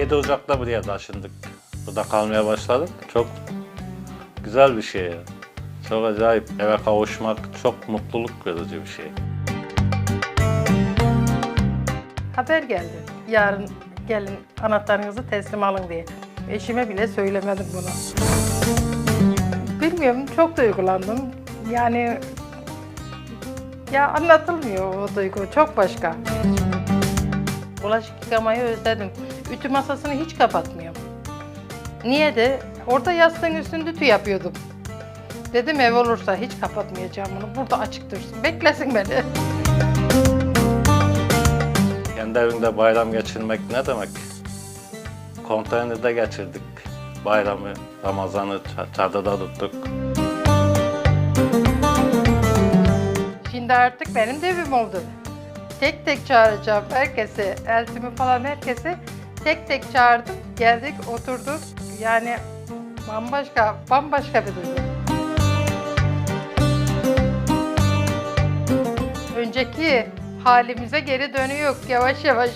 7 Ocak'ta buraya taşındık. Burada kalmaya başladık. Çok güzel bir şey. Çok acayip. Eve kavuşmak çok mutluluk verici bir şey. Haber geldi. Yarın gelin anahtarınızı teslim alın diye. Eşime bile söylemedim bunu. Bilmiyorum çok duygulandım. Yani ya anlatılmıyor o duygu çok başka. Bulaşık yıkamayı özledim. Ütü masasını hiç kapatmıyorum. Niye de orada yastığın üstünde ütü yapıyordum. Dedim ev olursa hiç kapatmayacağım bunu. Burada açık dursun. Beklesin beni. Kendi evinde bayram geçirmek ne demek? Konteynerde geçirdik bayramı, Ramazan'ı çadırda tuttuk. Şimdi artık benim de evim oldu. Tek tek çağıracağım herkese, eltimi falan herkese tek tek çağırdım. Geldik, oturduk. Yani bambaşka, bambaşka bir duygu. Önceki halimize geri dönüyor yavaş yavaş.